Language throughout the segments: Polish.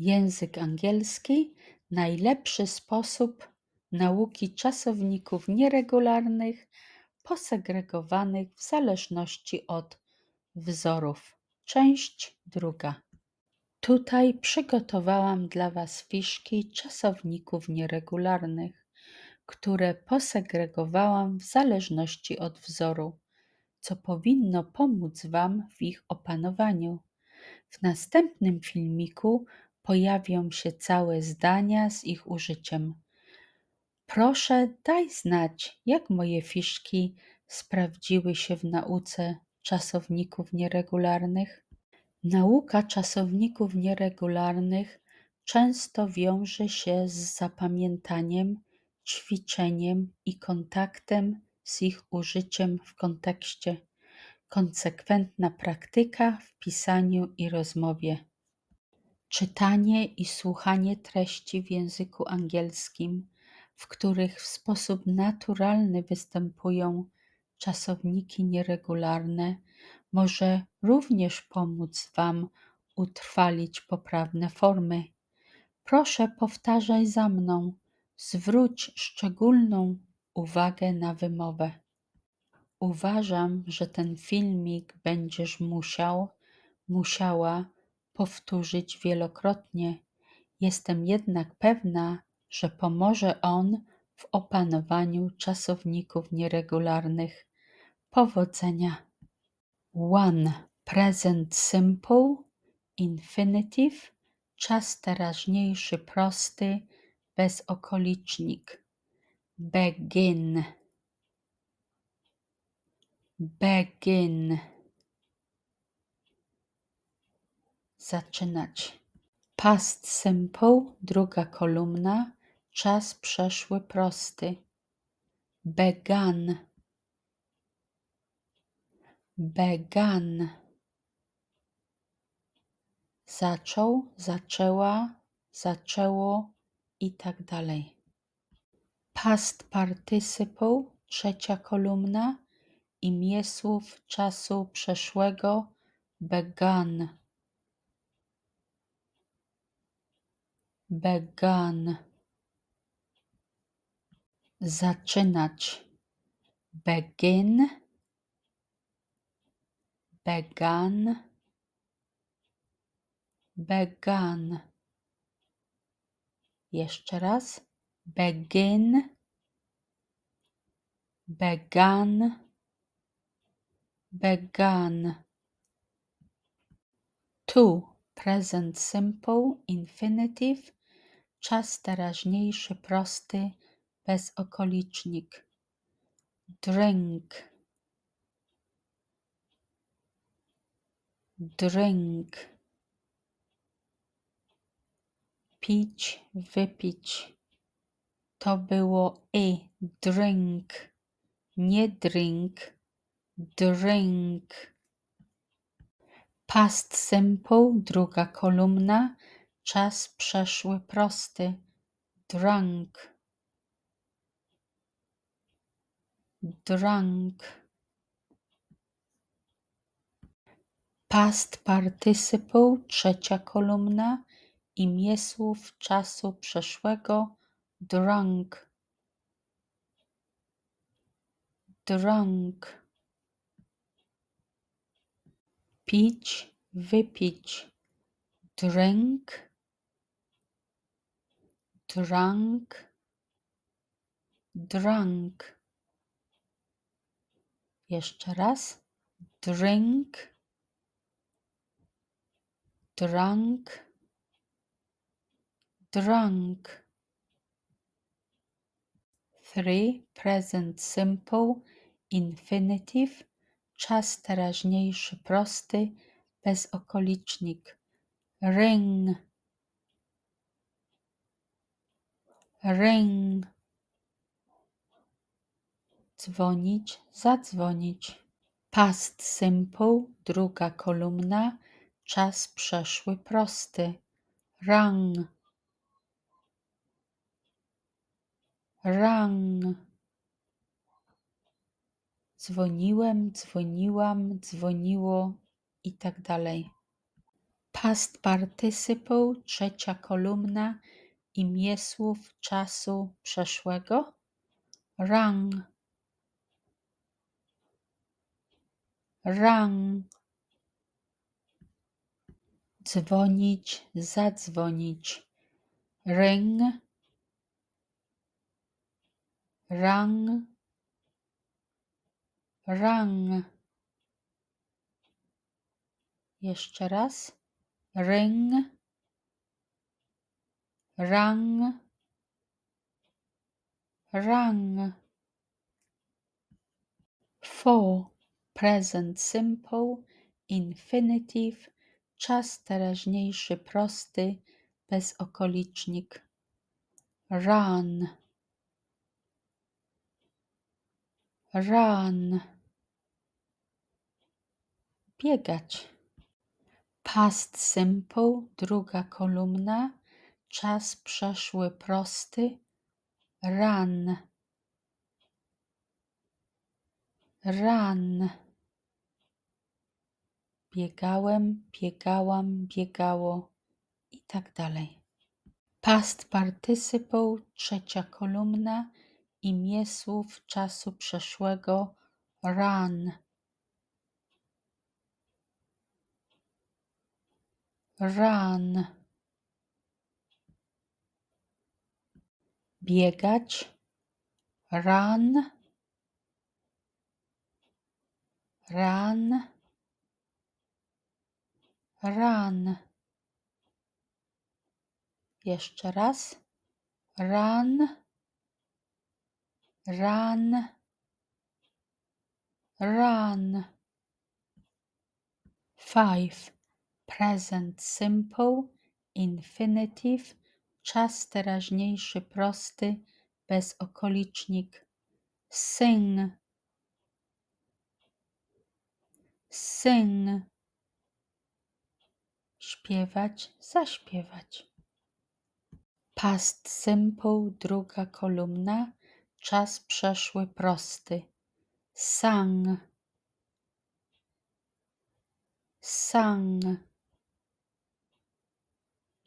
Język angielski najlepszy sposób nauki czasowników nieregularnych posegregowanych w zależności od wzorów. Część druga. Tutaj przygotowałam dla Was fiszki czasowników nieregularnych, które posegregowałam w zależności od wzoru, co powinno pomóc Wam w ich opanowaniu. W następnym filmiku pojawią się całe zdania z ich użyciem. Proszę daj znać, jak moje fiszki sprawdziły się w nauce czasowników nieregularnych. Nauka czasowników nieregularnych często wiąże się z zapamiętaniem, ćwiczeniem i kontaktem z ich użyciem w kontekście. Konsekwentna praktyka w pisaniu i rozmowie. Czytanie i słuchanie treści w języku angielskim, w których w sposób naturalny występują czasowniki nieregularne, może również pomóc Wam utrwalić poprawne formy. Proszę powtarzaj za mną. Zwróć szczególną uwagę na wymowę. Uważam, że ten filmik będziesz musiał, musiała powtórzyć wielokrotnie. Jestem jednak pewna, że pomoże on w opanowaniu czasowników nieregularnych. Powodzenia! 1. Present simple, infinitive, czas teraźniejszy prosty, bezokolicznik. Begin. Begin. Zaczynać. Past simple, druga kolumna, czas przeszły prosty. Began. Began. Zaczął, zaczęła, zaczęło i tak dalej. Past participle, trzecia kolumna, imię słów czasu przeszłego began. Began. Zaczynać. Begin. Began. Began. Jeszcze raz. Begin. Began. Began. Tu. Present simple, infinitive, czas teraźniejszy prosty, bezokolicznik. Drink. Drink. Pić, wypić. To było i drink, nie drink, drink. Past simple, druga kolumna, czas przeszły prosty. Drunk. Drunk. Past participle, trzecia kolumna, imię słów czasu przeszłego. Drunk. Drunk pić, wypić. Drink, drunk, drunk. Jeszcze raz. Drink, drunk, drunk. Three present simple infinitive czas teraźniejszy prosty, bezokolicznik. Ring, ring. Dzwonić, zadzwonić. Past simple, druga kolumna, czas przeszły prosty. Rang, rang. Dzwoniłem, dzwoniłam, dzwoniło i tak dalej. Past partycyple, trzecia kolumna, imię słów czasu przeszłego. Rang, rang. Dzwonić, zadzwonić. Ring, rang, rang. Jeszcze raz. Ring, rang, rang. For present simple, infinitive, czas teraźniejszy prosty, bezokolicznik. Run, run. Biegać. Past simple, druga kolumna, czas przeszły prosty. Run, run. Biegałem, biegałam, biegało i tak dalej. Past participle, trzecia kolumna, imię słów czasu przeszłego. Run, run. Biegać. Run, run, run. Jeszcze raz. Run, run, run. Five. Present simple, infinitive, czas teraźniejszy prosty, bezokolicznik. Sing, sing. Śpiewać, zaśpiewać. Past simple, druga kolumna, czas przeszły prosty. Sang, sang.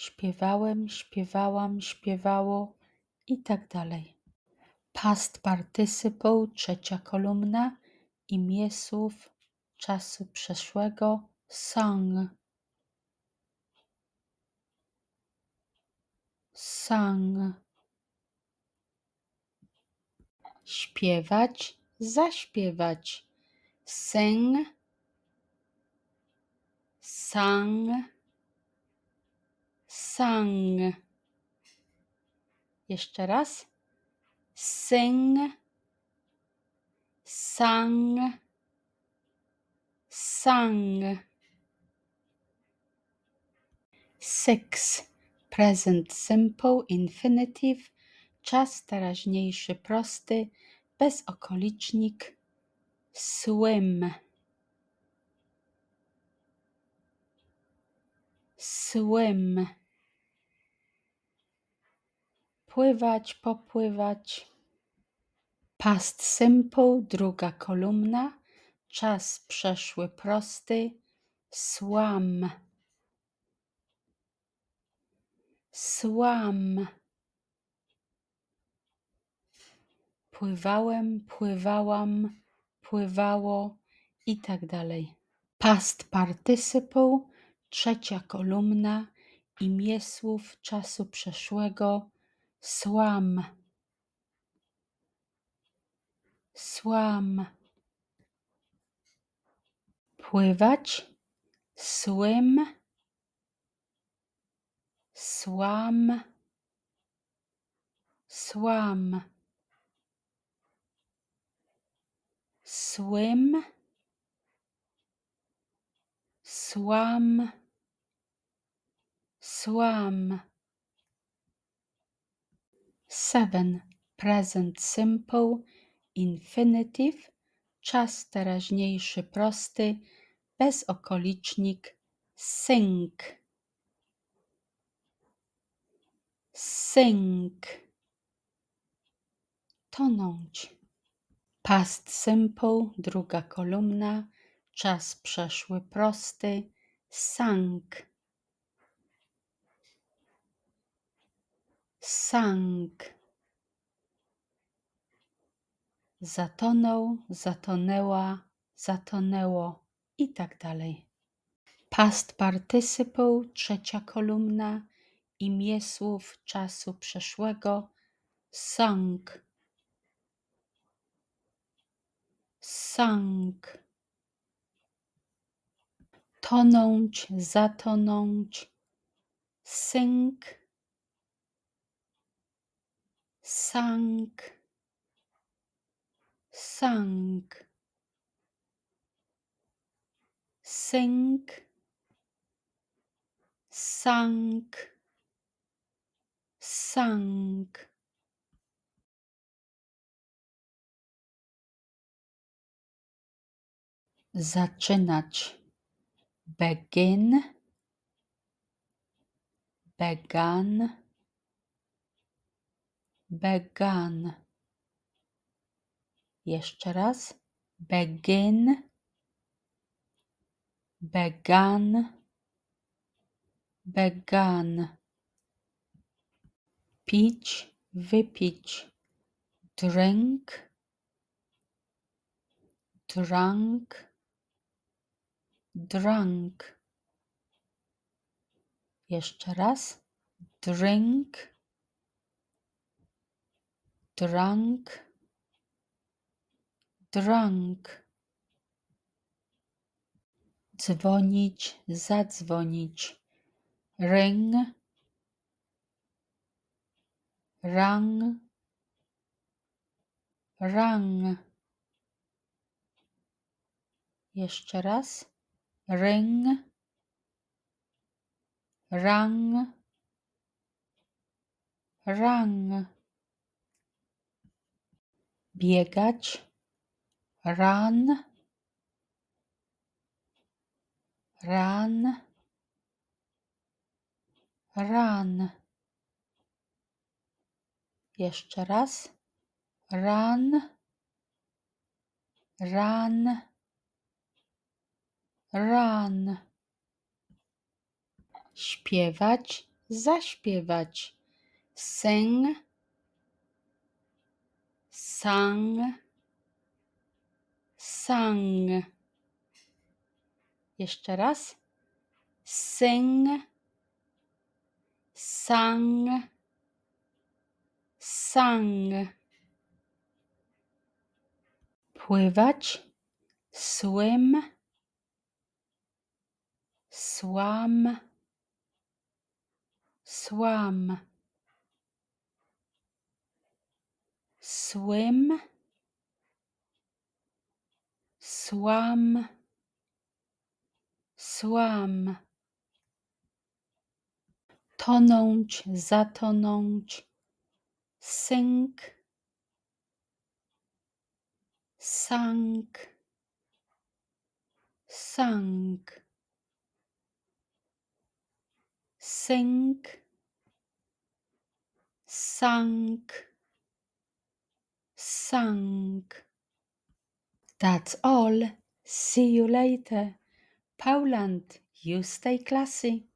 Śpiewałem, śpiewałam, śpiewało i tak dalej. Past participle, trzecia kolumna, imię słów czasu przeszłego. Song, song. Śpiewać, zaśpiewać. Sing, sang, sang. Jeszcze raz. Sing, sang, sang. Six. Present simple infinitive. Czas teraźniejszy prosty. Bezokolicznik. Swim. Swim. Pływać, popływać. Past simple, druga kolumna. Czas przeszły prosty. Swam. Swam. Pływałem, pływałam, pływało i tak dalej. Past participle, trzecia kolumna, imię słów czasu przeszłego słam. Słam. Pływać. Słym. Słam. Słam. Słym. Słam. Słam. 7. Present Simple, Infinitive, czas teraźniejszy prosty, bezokolicznik, sink. Sink. Tonąć. Past Simple, druga kolumna, czas przeszły prosty, sank. sank. Zatonął, zatonęła, zatonęło i tak dalej. Past partycyple, trzecia kolumna, imię słów czasu przeszłego, sunk, sunk. Tonąć, zatonąć, sink, sank, sank, sink, sank, sank. Zaczynać. Begin, began, began. Jeszcze raz. Begin, began, began. Pić, wypić. Drink, drunk, drunk. Jeszcze raz. Drink, drunk, drunk. Dzwonić, zadzwonić. Ring, rang, rang. Jeszcze raz. Ring, rang, rang. Biegać, run, run, run. Jeszcze raz. Run, run, run. Śpiewać, zaśpiewać. Sing, sang, sang. Jeszcze raz. Sing, sang, sang. Pływać, swim, swam, swam. Swim, swam, swam. Tonąć, zatonąć. Sink, sank, sank. Sink, sank, sank. That's all. See you later. Poland, you stay classy.